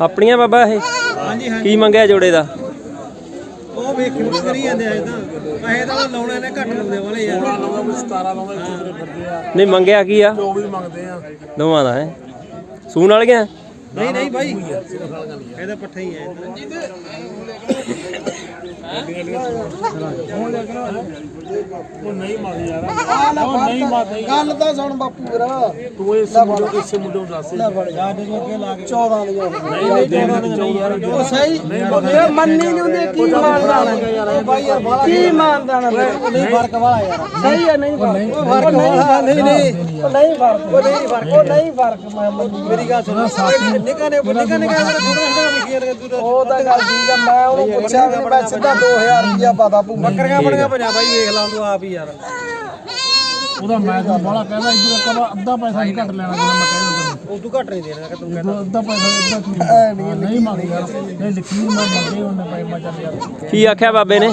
ਆਪਣੀਆਂ ਬਾਬਾ ਇਹ? ਹਾਂਜੀ ਹਾਂ ਕੀ ਮੰਗਿਆ ਜੋੜੇ ਦਾ? ਉਹ ਵੇਖਣ ਨੂੰ ਕਰੀ ਜਾਂਦੇ ਆ ਤਾਂ। ਪੈਸੇ ਤਾਂ ਉਹ ਲਾਉਣੇ ਨੇ ਘੱਟ ਲਾਉਂਦੇ ਵਾਲੇ ਯਾਰ। 16 ਲਾਉਂਦਾ 17 ਲਾਉਂਦਾ ਨਹੀਂ ਮੰਗਿਆ ਕੀ ਆ? 24 ਮੰਗਦੇ ਆ। ਦੋਵਾਂ ਦਾ ਹੈ। ਸੂਣ ਵਾਲੀਆਂ? ਨਹੀਂ ਨਹੀਂ ਭਾਈ ਇਹਦਾ ਪੱਠਾ ਹੀ ਹੈ। ਉਹ ਨਹੀਂ ਮਾਰ ਯਾਰ ਉਹ ਨਹੀਂ ਮਾਰ ਗੱਲ ਤਾਂ ਸੁਣ ਬਾਪੂ ਵੀਰਾ। ਤੂੰ ਇਸ ਮੁੰਡੇ ਇਸ ਮੁੰਡੇ ਨੂੰ ਦੱਸ ਲੈ ਫੜ। ਜਾ ਦੇ ਅੱਗੇ ਲਾ ਕੇ। 14 ਦੀਆਂ ਨਹੀਂ ਨਹੀਂ ਯਾਰ ਉਹ ਸਹੀ? ਇਹ ਮੰਨੀ ਨਹੀਂ ਹੁੰਦੀ ਕੀ ਹੈ। ਬਾਈ ਯਾਰ ਬਾਲਾ ਕੀ ਮਾਨਦਾਨ ਹੈ। ਨਹੀਂ ਫ਼ਰਕ ਵਾਲਾ ਯਾਰ। ਸਹੀ ਹੈ ਨਹੀਂ ਫ਼ਰਕ ਉਹ ਫ਼ਰਕ ਵਾਲਾ ਨਹੀਂ ਨਹੀਂ ਨਹੀਂ। ਫ਼ਰਕ ਉਹ ਨਹੀਂ ਫ਼ਰਕ ਉਹ ਨਹੀਂ ਫ਼ਰਕ ਮੈਂ ਮੰਨੀ ਮੇਰੀ ਗੱਲ ਸੁਣ। ਨਿਕਾ ਨੇ ਨਿਕਾ ਨੇ ਕਹਿੰਦਾ ਥੋੜਾ ਉਹ ਤਾਂ ਗੱਲ ਠੀਕ ਹੈ ਮੈਂ ਉਹਨੂੰ ਪੁੱਛਿਆ ਵੀ ਮੈਂ ਸਿੱਧਾ 2000 ਰੁਪਿਆ ਪਾਦਾ ਪੂ ਬੱਕਰੀਆਂ ਬੜੀਆਂ ਭਜਾ ਬਾਈ ਵੇਖ ਲਾ ਤੂੰ ਆਪ ਹੀ ਯਾਰ। ਉਹਦਾ ਮੈਂ ਤਾਂ ਬੜਾ ਕਹਿੰਦਾ ਇਧਰ ਕਵਾ ਅੱਧਾ ਪੈਸਾ ਨਹੀਂ ਘੱਟ ਲੈਣਾ ਜਿੰਨਾ ਮੈਂ ਕਹਿੰਦਾ ਉਹ ਤੂੰ ਘੱਟ ਨਹੀਂ ਦੇਣਾ ਕਿ ਤੂੰ ਤੈਨੂੰ ਅੱਧਾ ਪੈਸਾ ਅੱਧਾ ਠੀਕ ਨਹੀਂ ਮੰਗ ਯਾਰ ਨਹੀਂ ਲਿਖੀ ਨੀ, ਮੈਂ ਮੰਗੇ ਉਹਨੇ ਪੈਸੇ ਮੈਂ ਚੱਲ ਯਾਰ। ਕੀ ਆਖਿਆ ਬਾਬੇ ਨੇ?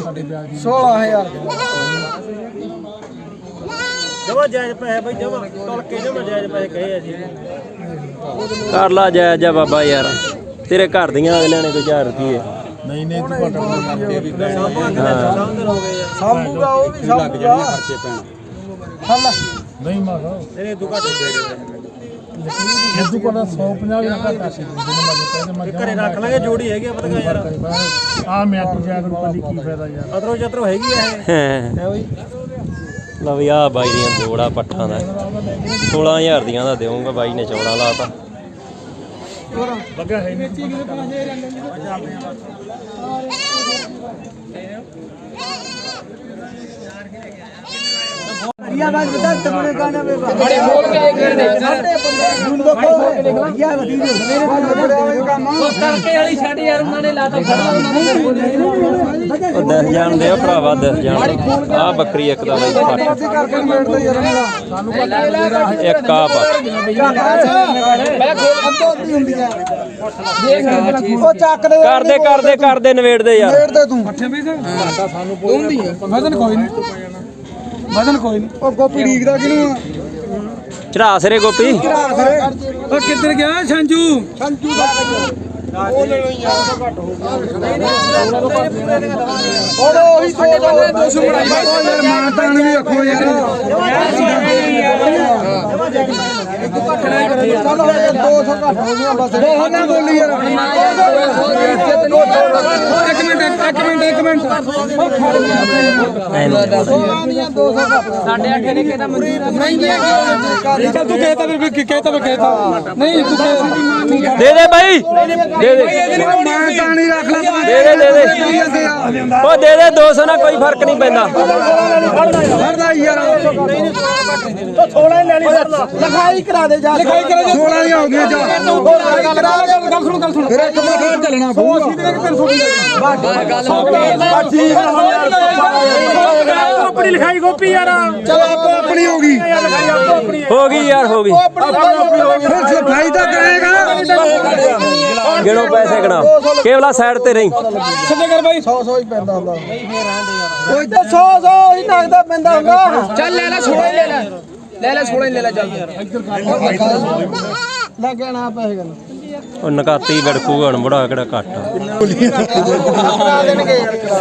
16000 ਜਮਾ ਜਾਇਜ਼ ਪੈਸੇ ਬਾਈ ਜਮਾ। ਟੁੱਲ ਕੇ ਜਮਾ ਜਾਇਜ਼ ਪੈਸੇ ਕਹੇ ਅਸੀਂ ਕਰ ਲਾ ਜਾਇ ਜਾ ਬਾਬਾ ਯਾਰ। ਤੇਰੇ ਘਰ ਦੀਆਂ ਅਗਲਿਆਂ ਨੇ ਕੋਈ 4 ਰੁਪਏ ਨਹੀਂ ਨਹੀਂ ਤੂੰ ਘੱਟ ਕਰਦੇ ਵੀ ਸਾਹਮਣੇ ਹੋ। ਗਏ ਯਾਰ ਸਾਂਭੂਗਾ ਉਹ ਵੀ। ਸਾਂਭੂਗਾ। ਹੱਲ ਨਹੀਂ ਮਾਰੋ ਇਹਨੇ ਤੂੰ ਘੱਟ ਦੇ ਦੇ। ਜਿੱਦੂ ਕੋਲ 150 ਵੀ ਨਾ ਘੱਟ ਸੀ ਘਰੇ ਰੱਖ ਲਾਂਗੇ ਜੋੜੀ ਹੈਗੀ ਆ ਪਤਾ ਯਾਰ? ਆ ਮੈਂ ਤੂੰ ਜਾ ਕੇ ਫਾਇਦਾ ਯਾਰ। ਅਤਰੋ ਚਤਰੋ ਹੈਗੀ ਆ ਇਹ। ਹੈ। ਬਈ। ਲਓ ਵੀ ਆ ਬਾਈ ਦੀਆਂ ਜੋੜਾ ਪੱਠਾਂ ਦਾ। 16000 ਦੀਆਂ ਦਾ ਦੇਵਾਂਗਾ ਬਾਈ ਨੇ ਚੌੜਾ ਲਾਤਾ। ਲੱਗਾ ਹੈ ਨਹੀਂ। ਰਿਆ ਬਾਜ ਬਤਾ ਤਮਨੇ ਗਾਣਾ ਵੇ ਬੜੇ ਬੋਲ ਕੇ ਕਰਦੇ ਸਾਡੇ ਬੰਦੇ ਨੂੰ ਦੇਖੋ ਰਿਆ ਵਦੀ ਦੇ ਮੇਰੇ ਕੋਲ ਕੰਮ ਤੜਕੇ ਵਾਲੀ ਛੱਡ ਯਾਰ ਉਹਨਾਂ ਨੇ ਲਾਤਾ ਉਹ ਦਸ ਜਾਣਦੇ ਆ ਭਰਾਵਾ ਦਸ ਜਾਣ ਆ ਬੱਕਰੀ ਇੱਕ ਦਾ ਬਾਈ ਪੱਠ ਕਰਕੇ ਮੇਰਾ ਇੱਕ ਆ ਪੱਠ ਕਰਦੇ ਕਰਦੇ ਕਰਦੇ ਨਵੇੜਦੇ ਯਾਰ। ਮੇੜ ਤੇ। ਤੂੰ ਵਜ਼ਨ ਕੋਈ ਨਹੀਂ। ਵਜ਼ਨ ਕੋਈ ਨਹੀਂ। ਉਹ ਗੋਪੀ ਢੀਕਦਾ ਕਿਨੂੰ ਚੜਾ ਸਿਰੇ ਗੋਪੀ। ਉਹ ਕਿੱਧਰ ਗਿਆ ਸੰਜੂ ਸੰਜੂ ਦਾ ਉਹ ਲੈ ਲੋ ਯਾਰ ਉਹ ਉਹੀ ਸੋਚ 200 ਬਣਾਈ ਯਾਰ ਮਾਨਤਾਨ ਵੀ ਰੱਖੋ ਯਾਰ। ਚਲੋ 200 ਘੱਟ ਹੋ ਗਿਆ ਬਸ। ਬਹੁਤ ਨਾ ਬੋਲੀ ਯਾਰ ਇੱਕ ਮਿੰਟ ਇੱਕ ਮਿੰਟ। ਇੱਕ ਮਿੰਟ ਸੋਨੀਆਂ 200 ਘੱਟ ਸਾਡੇ ਅੱਠ ਨੇ ਕਿਹਦਾ ਚੱਲ ਤੂੰ ਕਹਿਤਾ ਫਿਰ ਕਹਿਤਾ ਫਿਰ ਕਹਿਤਾ ਨਹੀਂ ਤੂੰ ਕਹਿ ਦੇ ਦੇ ਬਾਈ। ਦੇ ਦੇ। ਮਾਨਤਾਨ ਹੀ ਰੱਖ ਲੈ ਦੇ ਦੇ ਦੇ ਦੇ। ਉਹ ਦੇ ਦੇ। 200 ਨਾਲ ਕੋਈ ਫ਼ਰਕ ਨਹੀਂ ਪੈਂਦਾ। ਫੜਦਾ ਯਾਰ। ਉਹ 16 ਲੈਣੀ ਲਿਖਾਈ ਕਰਾ ਦੇ ਜਾ ਲਿਖਾਈ ਕਰਾ ਦੇ। 16 ਹੀ ਹੋ ਗਈਆਂ ਜਾ। ਲਿਖਾਈ ਕਰਾ ਦੇ। ਗੱਲ ਸੁਣ ਗੱਲ ਸੁਣ। ਫਿਰ ਇੱਕ ਮਿੰਟ ਹੋਰ ਚੱਲਣਾ ਪਊਗਾ। ਅਸੀਂ ਤੇ ਆਪਣੀ ਲਿਖਾਈ ਗੋਪੀ ਯਾਰ। ਚਲੋ ਆਪੋ ਆਪਣੀ ਹੋ ਗਈ। ਹੋ। ਗਈ ਯਾਰ ਹੋ ਗਈ। ਫਿਰ ਸਫ਼ਾਈ ਤਾਂ ਕਰੇਗਾ। ਗਿਣੋ ਪੈਸੇ ਗਿਣਾ ਕੇਵਲਾ ਸਾਈਡ ਤੇ ਰਹੀ ਸਿੱਧੇ ਕਰ ਬਾਈ। 100 100 ਹੀ ਪੈਂਦਾ ਹੁੰਦਾ। ਨਹੀਂ ਫੇਰ ਰਹਿੰਦੇ ਯਾਰ। ਉਹ ਤੇ 100 100 ਹੀ ਨਗਦਾ ਪੈਂਦਾ ਹੁੰਦਾ। ਚੱਲ ਲੈ ਲੈ 16 ਲੈ ਲੈ। ਲੈ ਲੈ 16 ਲੈ ਲੈ ਚੱਲ। ਲੈ ਕੇ ਨਾ ਪੈਸੇ ਗੱਲ। ਉਹ ਨਕਾਤੀ ਗੜਕੂ ਹਣ ਬੁੜਾ ਕਿਹੜਾ ਘੱਟ ਆ। ਕਰਾ ਦੇਣਗੇ ਯਾਰ ਕਰਾ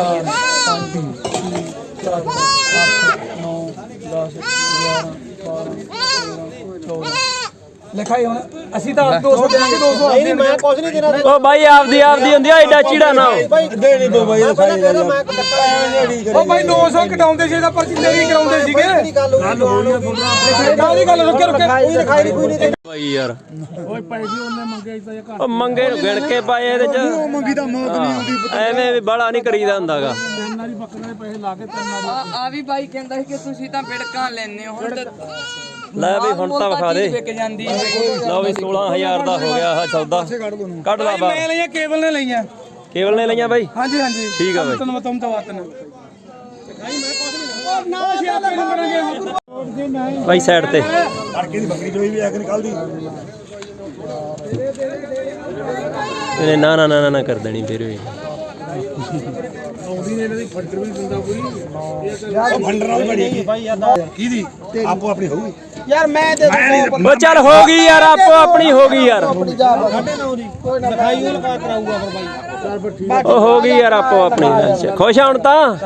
ਲਿਖਾਈ ਹੁਣ। ਅਸੀਂ ਤਾਂ 200 ਦੇਣਗੇ 200 ਨਹੀਂ ਮੈਂ ਕੁਝ ਨਹੀਂ ਦੇਣਾ। ਉਹ ਬਾਈ ਆਪਦੀ ਆਪਦੀ ਹੁੰਦੀ ਆ ਐਡਾ ਚੀੜਾ ਨਾ। ਬਾਈ ਦੇ ਨਹੀਂ ਦੋ ਬਾਈ ਲਿਖਾਈ ਮੈਂ ਕੱਟਾ ਉਹ ਭਾਈ 200 ਘਟਾਉਂਦੇ ਸੀ ਤਾਂ ਪਰਚੀ ਤੇਰੀ ਕਰਾਉਂਦੇ ਸੀਗੇ। ਨਹੀਂ ਗੱਲ ਹੋਈ ਕਾਹਦੀ ਗੱਲ? ਰੁਕੇ ਰੁਕੇ। ਕੋਈ ਲਿਖਾਈ ਨਹੀਂ ਕੋਈ ਨਹੀਂ। ਬਾਈ ਯਾਰ। ਓਏ ਪੈਸੇ ਉਹਨੇ ਮੰਗੇ ਇਸ ਦਾ ਉਹ ਮੰਗੇ ਨੂੰ ਗਿਣ ਕੇ ਪਾਏ ਇਹਦੇ ਚ। ਮੰਗੀ ਤਾਂ ਮੌਤ ਨਹੀਂ ਆਉਂਦੀ ਐਵੇਂ ਵੀ ਬੜਾ ਨਹੀਂ ਕਰੀਦਾ ਹੁੰਦਾਗਾ। ਤਿੰਨ ਵਾਰੀ ਬੱਕਰੇ ਦੇ ਪੈਸੇ ਲਾ ਕੇ ਤਿੰਨ ਵਾਰੀ ਆ ਵੀ ਬਾਈ ਕਹਿੰਦਾ ਸੀ ਕਿ ਤੁਸੀਂ ਤਾਂ ਬਿੜਕਾਂ ਲੈਣੇ ਹੋ ਹੁਣ ਤਾਂ ਲੈ ਵੀ ਹੁਣ ਤਾਂ ਵਿਖਾ ਦੇ। ਵਿਕ ਜਾਂਦੀ ਹੈ ਲਓ ਵੀ 16000 ਦਾ ਹੋ ਗਿਆ ਆਹ ਸੌਦਾ ਕੱਢ ਲਾ ਬਾ ਮੈਂ ਲਈਆਂ ਕੇਬਲ ਨੇ ਲਈਆਂ। ਕੇਵਲ ਨੇ ਲਈਆਂ ਬਾਈ? ਹਾਂਜੀ ਹਾਂਜੀ। ਠੀਕ ਆ ਬਾਈ। ਤਨ ਮਤਮ ਤਾਂ ਵਾਤਨ ਬਾਈ ਸਾਈਡ ਤੇ। ਇਹਨੇ ਨਾ ਨਾ ਨਾ ਨਾ ਕਰ ਦੇਣੀ ਫਿਰ ਵੀ। ਕਿਹਦੀ? ਆਪੋ ਆਪਣੀ ਹੋਊਗੀ। ਯਾਰ ਮੈਂ ਦੇ ਦੂੰ ਉਹ ਚੱਲ ਹੋ ਗਈ ਯਾਰ ਆਪੋ ਆਪਣੀ ਹੋ ਗਈ ਯਾਰ। ਆਪਣੀ ਜਾ ਕੋਈ ਨਾ ਲਿਖਾਈ ਉਹ ਲਗਾ ਕਰਾਊਗਾ ਫਿਰ ਬਾਈ। ਉਹ ਹੋ ਗਈ ਯਾਰ ਆਪੋ ਆਪਣੀ। ਖੁਸ਼ ਆ ਹੁਣ ਤਾਂ?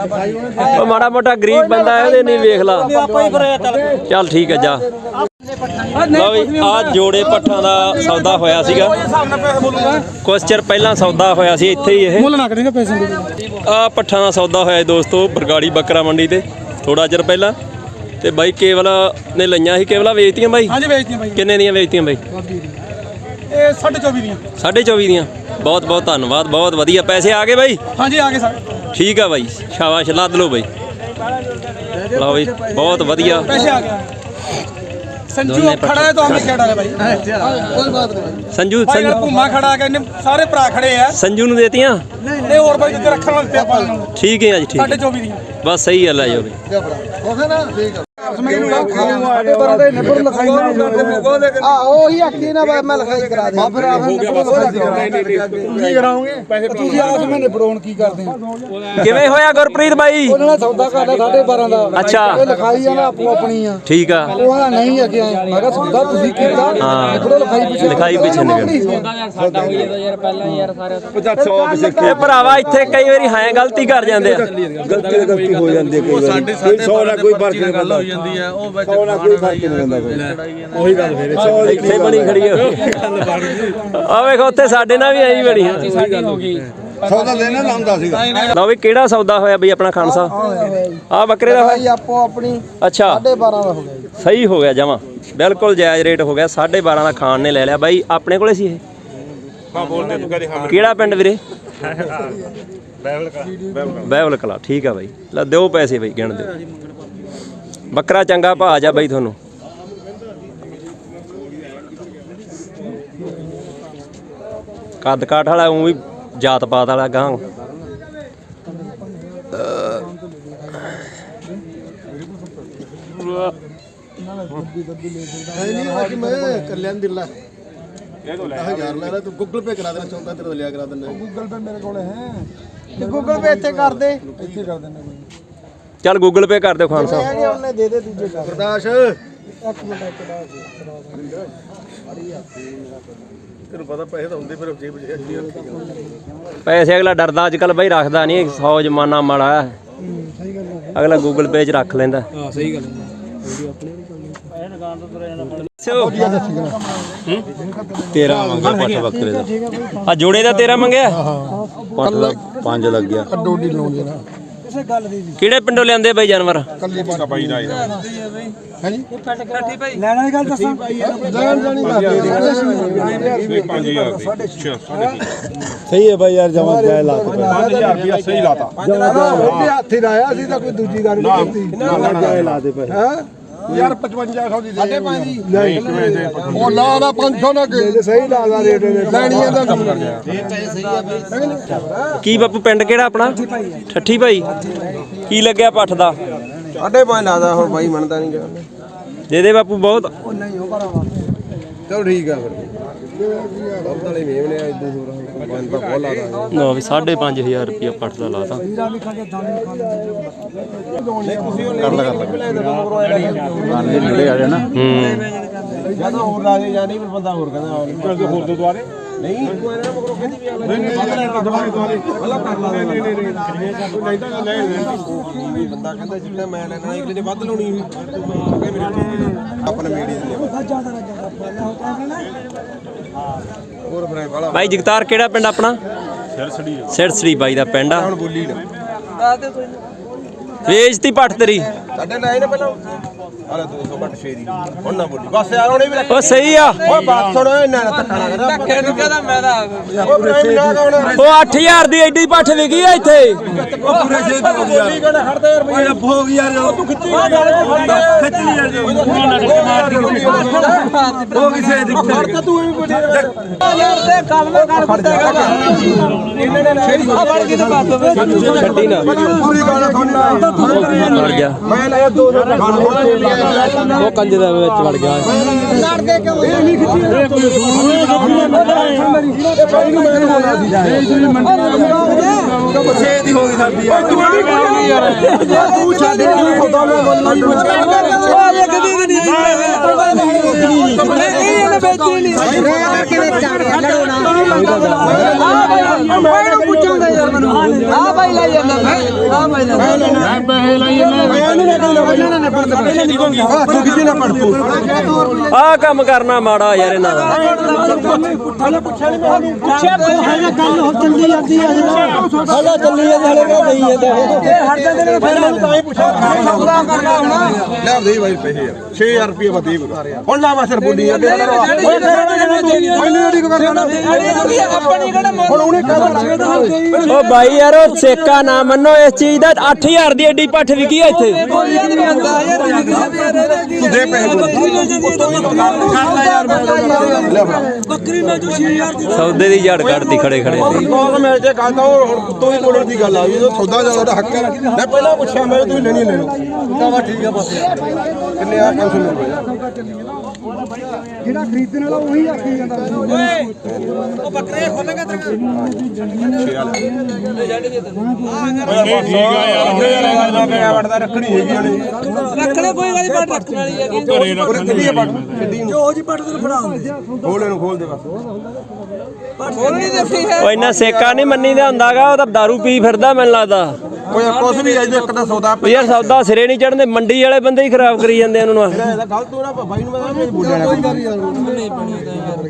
ਉਹ ਮਾੜਾ ਮੋਟਾ ਗਰੀਬ ਬੰਦਾ ਹੈ, ਉਹਦੇ ਨਹੀਂ ਵੇਖ ਲਾ। ਚੱਲ ਠੀਕ ਹੈ ਜਾ। ਲਓ ਵੀ ਆ ਜੋੜੇ ਪੱਠਾਂ ਦਾ ਸੌਦਾ ਹੋਇਆ ਸੀਗਾ। ਕੁਛ ਚਿਰ ਪਹਿਲਾਂ ਸੌਦਾ ਹੋਇਆ ਸੀ ਇੱਥੇ ਹੀ ਇਹ। ਮੁੱਲ ਨਾ ਕਰੇਗਾ ਪੈਸੇ ਦੇ। ਆ ਪੱਠਾਂ ਦਾ ਸੌਦਾ ਹੋਇਆ ਜੀ ਦੋਸਤੋ ਬਰਗਾੜੀ ਬੱਕਰਾ ਮੰਡੀ ਤੇ ਥੋੜਾ ਚਿਰ ਪਹਿਲਾਂ। ਤੇ ਬਾਈ ਕੇਵਲ ਨੇ ਲਈਆਂ ਸੀ ਕੇਵਲਾ ਵੇਚਤੀਆਂ ਬਾਈ? ਹਾਂਜੀ ਵੇਚਤੀ ਬਾਈ। ਕਿੰਨੇ ਦੀਆਂ ਵੇਚਤੀਆਂ ਬਾਈ? ਇਹ 24 ਦੀਆਂ। 24.5 ਦੀਆਂ। ਬਹੁਤ ਬਹੁਤ ਧੰਨਵਾਦ ਬਹੁਤ ਵਧੀਆ। ਪੈਸੇ ਆ ਗਏ ਬਾਈ? ਹਾਂਜੀ ਆ ਗਏ ਸਾਰੇ। ਠੀਕ ਆ ਬਾਈ। ਸ਼ਾਬਾਸ਼ ਲੱਦ ਲਓ ਬਾਈ। ਲਓ ਬਾਈ ਬਹੁਤ ਵਧੀਆ। ਪੈਸੇ ਆ ਗਏ। ਸੰਜੂ ਖੜਾ ਹੈ ਤਾਂ ਹਮੇ ਖੜਾ ਹੈ ਭਾਈ ਕੋਈ ਬਾਤ ਨਹੀਂ। ਸੰਜੂ ਭਾਈ ਨਾਲ ਸੰਜੂ ਭੂਮਾ ਖੜਾ ਕੇ ਇਹਨੇ ਸਾਰੇ ਭਰਾ ਖੜੇ ਆ। ਸੰਜੂ ਨੂੰ ਦੇਤੀਆਂ? ਨਹੀਂ ਹੋਰ ਭਾਈ ਜਿੱਥੇ ਰੱਖਣ ਵਾਸਤੇ ਆਪਾਂ। ਨੂੰ ਠੀਕ ਹੈ ਜੀ ਠੀਕ ਸਾਡੇ ਹੈ 24 ਦੀਆਂ। ਬਸ ਸਹੀ ਹੈ ਲੈ ਜਾਓ ਬਈ ਹੋਵੇ ਨਾ? ਠੀਕ ਆ ਸਾਡੇ ਪਰ ਦੇ ਨੰਬਰ ਲਿਖਾਈ ਆ ਉਹੀ ਆਖੀ ਨਾ ਬਾਈ ਮੈਂ ਲਿਖਾਈ ਕਰਾ ਦੇ ਫਿਰ ਹੋ ਗਿਆ ਬਸ ਕੀ ਕਰਾਉਂਗੇ ਪੈਸੇ ਤੁਸੀਂ ਆਸ ਮਹੀਨੇ ਪੜਾਉਣ ਕੀ ਕਰਦੇ ਆ ਕਿਵੇਂ ਹੋਇਆ ਗੁਰਪ੍ਰੀਤ ਬਾਈ? ਉਹਨਾਂ ਨੇ ਸੌਦਾ ਕਰਦਾ 12.5 ਦਾ। ਅੱਛਾ। ਇਹ ਲਿਖਾਈ ਆ ਨਾ ਆਪੋ ਆਪਣੀ ਆ। ਠੀਕ ਆ। ਉਹ ਆ ਨਹੀਂ ਅੱਗੇ ਆਏ। ਮੈਂ ਕਿਹਾ ਸੌਦਾ ਤੁਸੀਂ ਕੀਤਾ। ਹਾਂ। ਨਿਕਲੋ ਲਿਖਾਈ ਪਿੱਛੇ। ਲਿਖਾਈ ਪਿੱਛੇ ਨਿਕਲ। ਇਹ ਭਰਾਵਾ ਇੱਥੇ ਕਈ ਵਾਰੀ ਹਾਂ ਗਲਤੀ ਕਰ ਜਾਂਦੇ ਆ। ਗਲਤੀ ਹੋ ਜਾਂਦੀ ਹੈ ਕੋਈ ਸਾਡੇ ਸਾਡੇ 100 ਨਾਲ ਕੋਈ ਫ਼ਰਕ ਨਹੀਂ ਪੈਂਦਾ। ਜਾਂਦੀ ਆ ਉਹ ਵਿੱਚ 100 ਨਾਲ ਕੋਈ ਫ਼ਰਕ ਨਹੀਂ ਪੈਂਦਾ ਕੋਈ। ਉਹੀ ਗੱਲ ਫੇਰ 100 ਦੀ ਇੱਥੇ ਬਣੀ ਖੜੀ ਆ। ਆ। ਵੇਖੋ ਉੱਥੇ ਸਾਡੇ ਨਾਲ ਵੀ ਆਈ ਬਣੀ ਸੌਦਾ ਦੇਣਾ ਲਾਉਂਦਾ ਸੀਗਾ। ਲਓ ਵੀ ਕਿਹੜਾ ਸੌਦਾ ਹੋਇਆ ਬਈ ਆਪਣਾ ਖਾਨ ਸਾਹਿਬ ਆ ਬੱਕਰੇ ਦਾ ਹੋਇਆ? ਆਪੋ ਆਪਣੀ ਅੱਛਾ। 12.5 ਦਾ ਹੋ ਗਿਆ ਸਹੀ ਹੋ ਗਿਆ ਜਮਾ। ਬਿਲਕੁਲ ਜਾਇਜ਼ ਰੇਟ ਹੋ ਗਿਆ। 12.5 ਦਾ ਖਾਨ ਨੇ ਲੈ ਲਿਆ। ਬਾਈ ਆਪਣੇ ਕੋਲੇ ਸੀ ਇਹ? ਹਾਂ ਬੋਲਦੇ ਤੂੰ ਕਹਦੇ ਹਾਂ। ਕਿਹੜਾ ਪਿੰਡ ਵੀਰੇ? ਬੈਵਲ ਕਲਾ ਠੀਕ ਆ ਬਾਈ। ਲੈ ਦਿਓ ਪੈਸੇ ਬਾਈ ਗਿਣ ਦਿਓ। ਬੱਕਰਾ ਚੰਗਾ ਭਾਅ ਜਾ ਬਾਈ ਤੁਹਾਨੂੰ। ਕੱਦ ਕਾਠ ਵਾਲਾ ਉਹ ਵੀ ਜਾਤ ਪਾਤ ਵਾਲਾ ਗਾਂ। ਨਹੀਂ ਅੱਜ ਮੈਂ ਕਲਿਆਣ ਦਿਲਾ। ਇਹ ਤੋਂ ਲੈ 1000 ਲੈ ਤੂੰ ਗੂਗਲ ਪੇ ਕਰਾ ਦੇਣਾ ਚਾਹੁੰਦਾ ਤੇਰੇ ਤੋਂ ਲਿਆ ਕਰਾ ਦਿੰਦਾ। ਗੂਗਲ ਪੇ ਮੇਰੇ ਕੋਲੇ ਹੈ। ਤੇ ਗੂਗਲ ਪੇ ਇੱਥੇ ਕਰ ਦੇ। ਇੱਥੇ ਕਰ ਦਿੰਦੇ ਚੱਲ ਗੂਗਲ ਪੇ ਕਰ ਦਿਓ ਖਾਨ ਸਾਹਿਬ। ਹੈਗੇ ਉਹਨੇ ਦੇ ਦੇ ਦੂਜੇ ਕਰ ਬਰਦਾਸ਼ ਇੱਕ ਮਿੰਟ ਇੱਕ ਦਾ ਤੈਨੂੰ ਪਤਾ ਪੈਸੇ ਤਾਂ ਹੁੰਦੇ ਫਿਰ ਜੇਬ 'ਚ ਪੈਸੇ ਅਗਲਾ ਡਰਦਾ ਅੱਜ ਕੱਲ ਬਈ ਰੱਖਦਾ ਨਹੀਂ ਸੌ ਜਮਾਨਾ ਮਾੜਾ। ਹੈ ਸਹੀ ਗੱਲ ਹੈ। ਅਗਲਾ ਗੂਗਲ ਪੇ 'ਚ ਰੱਖ ਲੈਂਦਾ ਹਾਂ? ਸਹੀ ਗੱਲ ਤੇਰਾ ਮੰਗਿਆ ਪੱਠ ਬੱਕਰੇ ਦਾ। ਆ। ਜੋੜੇ ਦਾ ਤੇਰਾ ਮੰਗਿਆ? ਪੱਠ ਦਾ 5 ਲੱਗ ਗਿਆ। ਡੋਡੀ ਲਾਉਂਦੇ ਨਾ ਕਿਸੇ ਗੱਲ ਦੀ ਨਹੀਂ। ਕਿਹੜੇ ਪਿੰਡੋਂ ਲਿਆਂਦੇ ਬਈ ਜਾਨਵਰ? ਕੱਲੀ ਬਾਈ ਦਾ ਹਾਂਜੀ। ਲੈਣਾ ਦੀ ਗੱਲ ਦੱਸਾਂ? ਲੈਣ ਜਾਣੀ ਦਾ ਸਹੀ ਹੈ ਬਾਈ ਯਾਰ ਜਮਾ ਜਾਇ ਲਾ ਤੇ ਉਹਦੇ ਹੱਥ ਹੀ ਲਾਇਆ ਸੀ ਤਾਂ ਕੋਈ ਦੂਜੀ ਗੱਲ ਨਹੀਂ ਕੀਤੀ। ਨਾ ਲਾ ਦੇ ਹਾਂ? ਯਾਰ 5500 ਦੀ ਦੀ ਉਹ ਲਾ ਦਾ 500 ਨਾ ਕੇ ਸਹੀ ਲਾ ਦਾ ਰੇਟ ਲੈਣੀ ਇਹਦਾ ਕੀ ਬਾਪੂ ਪਿੰਡ ਕਿਹੜਾ ਆਪਣਾ? ਠੱਠੀ ਭਾਈ ਕੀ ਲੱਗਿਆ ਪੱਠ ਦਾ? ਸਾਡੇ ਪੰਜ ਲਾਦਾ ਹੁਣ ਬਾਈ ਮੰਨਦਾ ਨਹੀਂ ਗਿਆ ਦੇ ਦੇ ਬਾਪੂ ਬਹੁਤ। ਉਹ ਨਹੀਂ ਉਹ ਭਰਾਵਾ। ਚਲ ਠੀਕ ਆ ਫਿਰ। ਦੁੱਧ ਵਾਲੇ ਮੇਵਨੇ ਆ ਇਦਾਂ ਹੋਰ ਪੰਜ ਤਾਂ ਬਹੁਤ ਲਾਦਾ ਨਾ ਵੀ 5500 ਰੁਪਏ ਪੱਠ ਦਾ ਲਾਤਾ ਹੀਰਾ ਵੀ ਖਾ ਕੇ ਦਾਣੇ ਵੀ ਖਾ ਲੈਂਦੇ ਨੇੜੇ ਆ ਜਾਣਾ ਹੂੰ ਜਦੋਂ ਹੋਰ ਲਾ ਕੇ ਜਾਣੀ ਫਿਰ ਬੰਦਾ ਹੋਰ ਕਹਿੰਦਾ ਹੋਰ ਦੋ ਦੁਆਰੇ ਨਹੀਂ ਕੋਈ ਨਾ ਮਗਰੋਂ ਕਹਿੰਦੀ ਵੀ ਆ ਲੈ ਨਹੀਂ ਦੁਆਰੇ ਦੁਆਰੇ ਪਹਿਲਾਂ ਕਰ ਲਾ ਨਹੀਂ ਨਹੀਂ ਨਹੀਂ ਨਹੀਂ ਤਾਂ ਲੈ ਲੈ ਬੰਦਾ ਕਹਿੰਦਾ ਜਿਹੜਾ ਮੈਂ ਲੈਣਾ ਇੱਕ ਨੇ ਵੱਧ ਲਾਉਣੀ ਆਪਣੇ ਮੇੜੀ ਦੇ ਪਹਿਲਾਂ ਹੋ ਕਹਿੰਦਾ ਹੋਰ ਫਿਰ ਵਾਲਾ ਬਾਈ ਜਗਤਾਰ ਕਿਹੜਾ ਪਿੰਡ ਆਪਣਾ? ਸਿਰਸੜੀ ਸਿਰਸੜੀ ਬਾਈ ਦਾ ਪਿੰਡ ਆ। ਹੁਣ ਬੋਲੀ ਨਾ। ਦੱਸ ਦੇ ਵੇਚਤੀ ਪੱਠ ਤੇਰੀ। ਸਾਡੇ ਲਾਏ ਨੇ ਪਹਿਲਾਂ। ਹਾਲੇ 200 ਘੱਟ 6 ਦੀ। ਹੁਣ ਨਾ ਬੋਲੀ। ਬਸ ਯਾਰ ਉਹਨੇ ਵੀ ਉਹ ਸਹੀ ਆ। ਓਏ ਬਾਤ ਸੁਣ ਇਹਨਾਂ ਨੇ ਧੱਕਾ ਨਾ ਕਰ। ਧੱਕੇ ਨੂੰ ਕਹਦਾ ਮੈਂ ਤਾਂ ਉਹ ਪ੍ਰੇਮ ਨਾ ਕਹਣਾ ਉਹ 8000 ਦੀ ਐਡੀ ਪੱਠ ਵਿਕੀ ਆ ਇੱਥੇ। ਪੂਰੇ ਛੇ ਤੋਂ ਬੋਲੀ ਕਹਿੰਦਾ ਖੜਦਾ ਯਾਰ। ਬਈ ਰੱਬ ਹੋ ਗਿਆ ਯਾਰ। ਤੂੰ ਖਿੱਚੀ ਖਿੱਚ ਲਈ ਯਾਰ। ਉਹ ਕਿਸੇ ਦੀ ਫੜ ਤੂੰ ਵੀ ਬੋਲੀ ਯਾਰ ਤੇ ਕੰਮ ਨਾ ਕਰ ਕੁੱਤੇ ਇਹਨਾਂ ਨੇ ਛੇੜੀ ਆ ਵੜ ਕੇ ਤੇ ਬਾਤ ਛੱਡੀ ਨਾ। ਪੂਰੀ ਗੱਲ ਸੁਣਨਾ ਵੜ ਗਿਆ ਮੈਂ ਲਾਇਆ 200 ਰੁਪਏ ਉਹ ਕੰਜ ਦਾ ਵਿੱਚ ਵੜ ਗਿਆ ਲੜਦੇ ਕਿਉਂ ਇਹ ਨਹੀਂ ਖਿੱਚੀ ਛੇ ਦੀ ਹੋ ਗਈ ਸਾਡੀ ਤੂੰ ਛੱਡ ਸੌਦਾ ਮੈਂ ਬੰਦਾ ਹੀ ਪੁੱਛਿਆ ਨਹੀਂ ਇਹ ਇਹਨੇ ਵੇਚੀ ਨਹੀਂ ਕਿਵੇਂ ਚਾੜਿਆ ਲੜੋ ਨਾ ਆ ਮੈਨੂੰ ਪੁੱਛਾਂਦਾ ਯਾਰ ਮੈਨੂੰ ਆ ਭਾਈ ਲੈ ਜਾਂਦਾ ਆ ਭਾਈ ਲੈ ਮੈਂ ਪੈਸੇ ਲਈ ਤੂੰ ਕਿੱਥੇ ਨਾ ਪੜ ਤੂੰ? ਆਹ ਕੰਮ ਕਰਨਾ ਮਾੜਾ ਯਾਰ ਇਹਨਾਂ ਦਾ। ਸਾਡਾ ਚੱਲੀ ਜਾਂਦੇ ਹਲੇ ਕਿਹੜਾ ਗਈ ਜਾਂਦਾ ਇਹ ਹਟ ਜਾਂਦੇ ਨੇ ਫਿਰ ਤਾਂ ਹੀ ਪੁੱਛਿਆ ਸੌਦਾ ਕਰਨਾ ਹੁਣ ਲੈ ਦੇ ਬਾਈ ਪੈਸੇ ਯਾਰ। 6000 ਰੁਪਏ ਵਧੇ ਹੁਣ ਨਾ ਮੈਂ ਸਿਰ ਬੋਲੀ ਜਾਂਦੇ ਓਏ ਮੈਨੂੰ ਅੜੀ ਕੋ ਕਰਨਾ? ਹੁਣ ਉਹਨੇ ਕਹਿ ਓ ਬਾਈ ਯਾਰ ਉਹ ਸੇਕਾ ਨਾ ਮੰਨੋ ਇਸ ਚੀਜ਼ ਦਾ। 8000 ਦੀ ਐਡੀ ਪੱਠ ਵਿਕੀ ਆ ਇੱਥੇ। ਤੂੰ ਦੇ ਪੈਸੇ ਬੱਕਰੀ ਮੈਂ ਜੋ 6000 ਦੀ ਸੌਦੇ ਦੀ ਜੜ ਕੱਢਦੀ ਖੜੇ ਖੜੇ। ਤੇ ਕੋਲ ਮਿਲ ਜੇ ਗੱਲ ਤਾਂ ਉਹ ਹੁਣ ਤੋਂ ਹੀ ਬੋਲਣ ਦੀ ਗੱਲ ਆ ਵੀ ਉਹ ਸੌਦਾ ਜ਼ਿਆਦਾ ਦਾ ਹੱਕ ਹੈ। ਮੈਂ ਪਹਿਲਾਂ ਪੁੱਛਿਆ ਮੈਂ ਤੂੰ ਲੈਣੀ ਲੈ ਲਓ। ਤਾਂ ਵਾ ਠੀਕ ਆ ਬਸ। ਕਿੰਨੇ ਆ? 500 ਰੁਪਏ ਜਿਹੜਾ ਖਰੀਦਣ ਵਾਲਾ ਉਹੀ ਆਖੀ ਜਾਂਦਾ। ਓਏ ਉਹ ਬੱਕਰੇ ਖੋਲੇਗਾ ਤੇਰੇ ਵੜਦਾ ਰੱਖਣੀ ਹੈਗੀ ਉਹਨੇ ਰੱਖਣੇ ਕੋਈ ਗੱਲ ਨਹੀਂ ਰੱਖਣ ਵਾਲੀ ਹੈਗੀ ਉਹ ਕਿੱਡੀ ਆ। ਪੱਟ। ਕਿੱਡੀ ਨੂੰ। ਜੋ ਜੀ ਪੱਟ ਤੈਨੂੰ ਫੜਾ ਹੁੰਦੇ ਖੋਲ ਇਹਨੂੰ ਖੋਲ ਦੇ ਬਸ। ਖੋਲ ਨਹੀਂ ਦੇਖੀ ਹੈ। ਓ ਇੰਨਾ ਸੇਕਾ ਨਹੀਂ ਮੰਨੀ ਦਾ ਹੁੰਦਾਗਾ ਉਹ ਤਾਂ दारू ਪੀ ਫਿਰਦਾ ਮੈਨੂੰ ਲੱਗਦਾ। ਕੋਈ ਕੁਛ ਵੀ ਅਜੇ ਇੱਕ ਤਾਂ ਸੌਦਾ ਉਹ ਯਾਰ ਸੌਦਾ ਸਿਰੇ ਨਹੀਂ ਚੜਦੇ ਮੰਡੀ ਵਾਲੇ ਬੰਦੇ ਹੀ ਖਰਾਬ ਕਰੀ ਜਾਂਦੇ ਉਹਨਾਂ। ਨੂੰ ਇਹਦਾ ਗਲਤ ਹੋਣਾ ਬਾਈ ਨੂੰ ਮੈਂ ਬੋਲਿਆ ਨਾ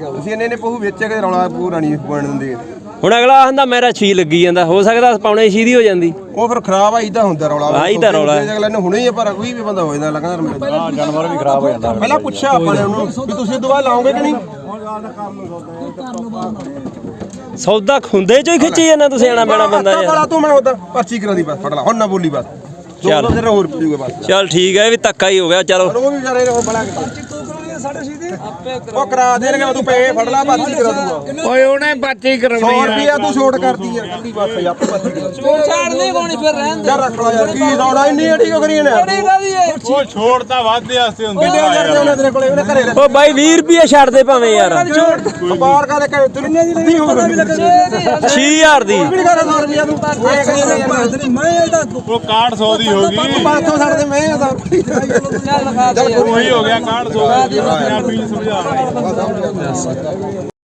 ਤੁਸੀਂ ਇਹਨੇ ਨੇ ਪਹੂ ਵੇਚਿਆ ਕਿ ਰੌਲਾ ਪੂਰਾ ਨਹੀਂ ਪਾਣ ਦਿੰਦੇ। ਹੁਣ ਅਗਲਾ ਆਂਦਾ ਮੇਰਾ ਛੀ ਲੱਗੀ ਜਾਂਦਾ। ਹੋ ਸਕਦਾ ਪੌਣੇ ਛੀ ਦੀ ਹੋ ਜਾਂਦੀ। ਉਹ ਫਿਰ ਖਰਾਬ ਆਈ ਤਾਂ ਹੁੰਦਾ ਰੌਲਾ। ਆਈ ਤਾਂ ਰੌਲਾ। ਹੈ। ਅਗਲੇ ਨੇ ਹੁਣੇ ਹੀ ਆ, ਪਰ ਕੋਈ ਵੀ ਬੰਦਾ ਹੋ ਜਾਂਦਾ ਲੱਗਦਾ ਮੇਰੇ ਹਾਂ ਜਾਨਵਰ ਵੀ ਖਰਾਬ ਹੋ ਜਾਂਦਾ। ਪਹਿਲਾਂ ਪੁੱਛਿਆ ਆਪਾਂ ਨੇ ਉਹਨੂੰ ਵੀ ਤੁਸੀਂ ਦਵਾ ਲਾਓਗੇ ਕਿ ਨਹੀਂ? ਸੌਦਾ ਖੁੰਦੇ ਚੋਂ ਹੀ ਖਿੱਚੀ ਜਾਂਦਾ ਤੁਸੀਂ ਆਣਾ ਬੈਣਾ ਬੰਦਾ ਬੜਾ ਯਾਰ। ਤੂੰ ਮੈਂ ਉਧਰ ਪਰਚੀ ਕਰਾ ਦੀ ਬਸ ਫੜ ਲਾ ਹੁਣ ਨਾ ਬੋਲੀ ਬਸ। ਦੋ ਚੱਲ। ਦੋ ਦਿਨ ਹੋਰ ਪੀਊਗਾ ਬਸ। ਚੱਲ ਠੀਕ ਹੈ ਇਹ ਵੀ ਧੱਕਾ ਹੀ ਹੋ ਗਿਆ ਚਲੋ। ਉਹ ਵੀ ਵਿਚਾਰੇ ਉਹ ਬੜਾ ਉਹ ਕਰਾ ਦੇਣਗੇ ਤੂੰ ਪੈਸੇ ਫੜ ਲਾ ਪਰਚੀ ਕਰਾ ਦੂੰਗਾ। ਓਏ ਉਹਨੇ ਬੱਚੀ 100 ਰੁਪਿਆ ਤੂੰ ਛੋਟ ਕਰਦੀ ਯਾਰ ਕੱਲੀ ਬਸ ਆਪੇ ਕਰਾ ਛਾੜ ਨਹੀਂ ਕੋਣੀ ਫਿਰ ਰਹਿਣ ਦੇ? ਯਾਰ ਰੱਖ ਲਾ ਯਾਰ ਕੀ ਰੌਲਾ ਇੰਨੀ ਅੜੀ ਕਿਉਂ ਕਰੀ ਨੇ ਉਹ ਛੋੜ ਤਾਂ ਵਾਧੇ ਵਾਸਤੇ ਹੁੰਦੀ ਕਿੰਨੇ ਹਜ਼ਾਰ ਦੇ ਉਹਨੇ ਤੇਰੇ ਕੋਲੇ? ਉਹਨੇ ਘਰੇ ਓ ਬਾਈ 20 ਰੁਪਏ ਛੱਡ ਦੇ ਭਾਵੇਂ ਯਾਰ ਵਪਾਰ ਕਾ ਲੈ ਕੇ ਦੁਨੀਆ ਦੀ ਨਹੀਂ ਹੋ ਗਈ 6000 ਦੀ ਕਿਹੜੀ ਗੱਲ 100 ਰੁਪਿਆ ਤੂੰ। ਕਰੀ ਮੈਂ ਇਹਦਾ ਉਹ 6100 ਦੀ ਹੋ ਗਈ। 500 ਛੱਡ ਦੇ ਮੈਂ ਤਾਂ ਚੱਲ ਦੇ। ਉਹੀ ਹੋ ਗਿਆ 6100 ਪੰਜਾਬੀ ਸਮਝਾ